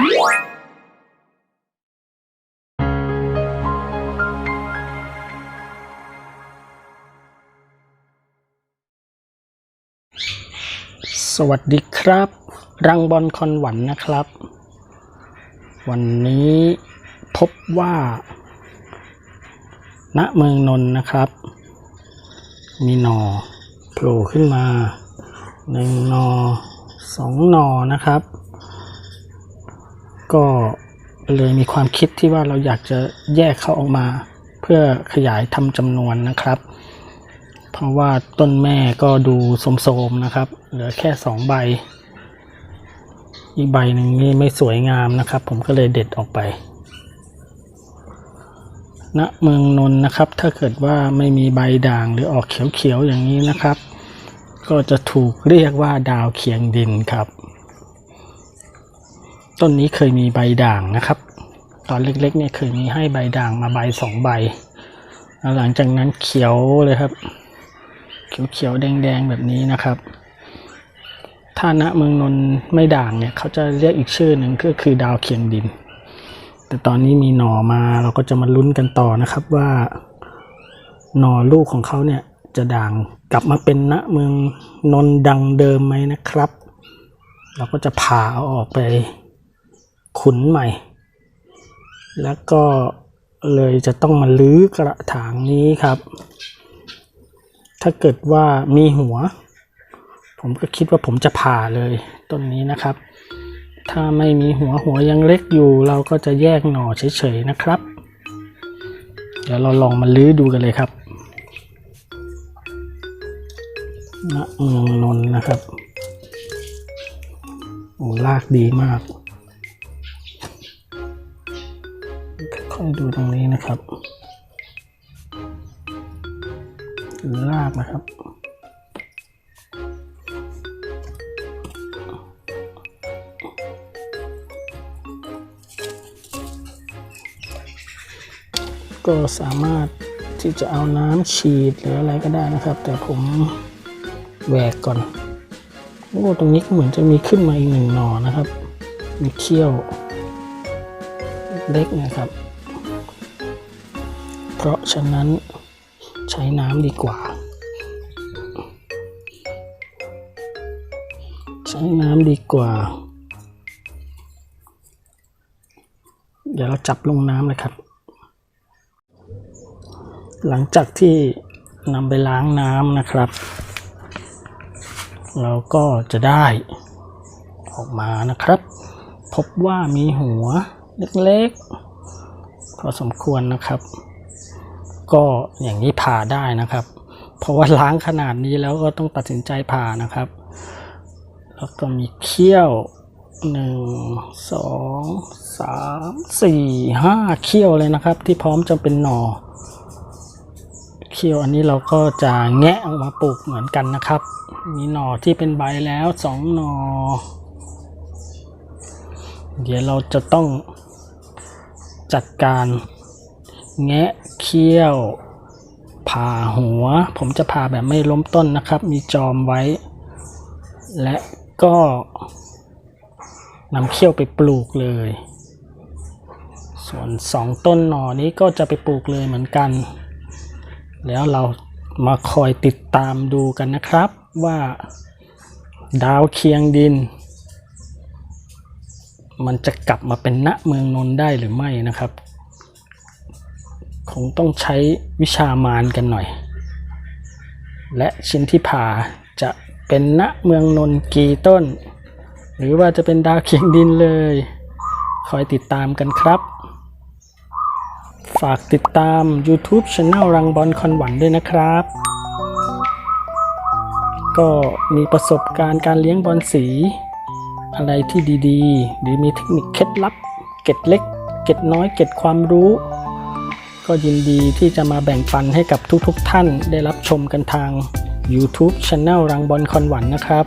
สวัสดีครับ รังบอลคอนหวันนะครับ วันนี้พบว่า ณเมืองนนท์นะครับ มีหนอโผล่ขึ้นมาหนึ่งหนอสองหนอนะครับ ก็เลยมีความคิดที่ว่าเราอยากจะแยกเขาออกมา เพื่อขยายทำจำนวนนะครับ เพราะว่าต้นแม่ก็ดูโสมๆนะครับ เหลือแค่สองใบ อีกใบหนึ่งนี่ไม่สวยงามนะครับ ผมก็เลยเด็ดออกไปณเมืองนนท์นะครับ ถ้าเกิดว่าไม่มีใบด่างหรือออกเขียวๆอย่างนี้นะครับ ก็จะถูกเรียกว่าดาวเคียงดินครับ ต้นนี้เคยมีใบด่างนะครับ ตอนเล็กๆเนี่ยเคยมีให้ใบด่างมาใบสองใบแล้วหลังจากนั้นเขียวเลยครับ เขียวๆแดงๆแบบนี้นะครับ ถ้าณเมืองนนไม่ด่างเนี่ยเขาจะเรียกอีกชื่อหนึ่งก็คือดาวเคียงดิน แต่ตอนนี้มีหน่อมาเราก็จะมาลุ้นกันต่อนะครับว่า หน่อลูกของเขาเนี่ยจะด่างกลับมาเป็นณเมืองนนดังเดิมไหมนะครับ เราก็จะผ่าเอาออกไป ขุนใหม่ แล้วก็เลยจะต้องมาลื้อกระถางนี้ครับ ถ้าเกิดว่ามีหัว ผมก็คิดว่าผมจะผ่าเลยต้นนี้นะครับ ถ้าไม่มีหัวหัวยังเล็กอยู่เราก็จะแยกหน่อเฉยๆนะครับ เดี๋ยวเราลองมาลื้อดูกันเลยครับณเมืองนนท์นะครับ โอ้ลากดีมาก่อยดูตรงนี้นะครับลากนะครับก็สามารถที่จะเอาน้ำฉีดหรืออะไรก็ได้นะครับ แต่ผมแหวกก่อนโอ้ตรงนี้ก็เหมือนจะมีขึ้นมาอีกหนึ่งหน่อนะครับ มีเขี้ยว เล็กนะครับ เพราะฉะนั้นใช้น้ำดีกว่า ใช้น้ำดีกว่า เดี๋ยวเราจับลงน้ำเลยครับ หลังจากที่นำไปล้างน้ำนะครับ เราก็จะได้ออกมานะครับ พบว่ามีหัวเล็กๆพอสมควรนะครับ ก็อย่างนี้ผ่าได้นะครับ เพราะว่าล้างขนาดนี้แล้วก็ต้องตัดสินใจผ่านะครับ แล้วก็มีเขี้ยวหนึ่งสองสามสี่ห้าเขี้ยวเลยนะครับ ที่พร้อมจะเป็นหน่อเขี้ยวอันนี้เราก็จะแงะออกมาปลูกเหมือนกันนะครับ มีหน่อที่เป็นใบแล้วสองหน่อเดี๋ยวเราจะต้องจัดการ แงะเขี้ยว ผ่าหัว ผมจะผ่าแบบไม่ล้มต้นนะครับ มีจอมไว้ และก็นำเขี้ยวไปปลูกเลย ส่วนสองต้นหนอนี้ก็จะไปปลูกเลยเหมือนกัน แล้วเรามาคอยติดตามดูกันนะครับว่าดาวเคียงดิน มันจะกลับมาเป็นณเมืองนนได้หรือไม่นะครับ คงต้องใช้วิชามารกันหน่อย และชิ้นที่ผ่าจะเป็นณเมืองนนกี่ต้น หรือว่าจะเป็นดาวเคียงดินเลย คอยติดตามกันครับ ฝากติดตาม YouTube Channel รังบอลคอนหวันด้วยนะครับ ก็มีประสบการณ์การเลี้ยงบอลสี อะไรที่ดีๆ หรือมีเทคนิคเคล็ดลับ เก็ดเล็ก เก็ดน้อย เก็ดความรู้ ก็ยินดีที่จะมาแบ่งปันให้กับทุกๆทท่านได้รับชมกันทาง YouTube Channel รังบอลคอนหวันนะครับ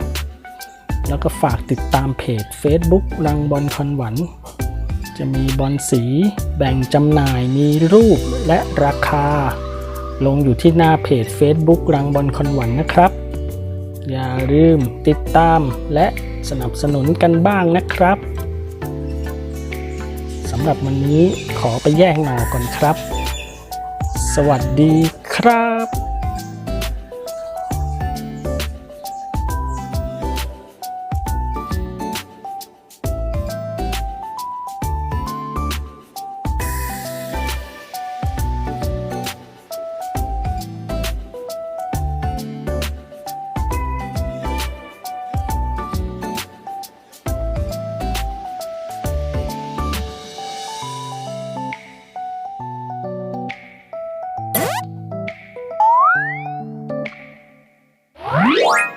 แล้วก็ฝากติดตามเพจ Facebook รังบอลคอนหวันจะมีบอลสีแบ่งจำหน่ายมีรูปและราคา ลงอยู่ที่หน้าเพจ Facebook รังบอลคอนหวันนะครับ อย่าลืมติดตามและสนับสนุนกันบ้างนะครับสำหรับวันนี้ขอไปแยกหน่อก่อนครับ สวัสดีครับ Música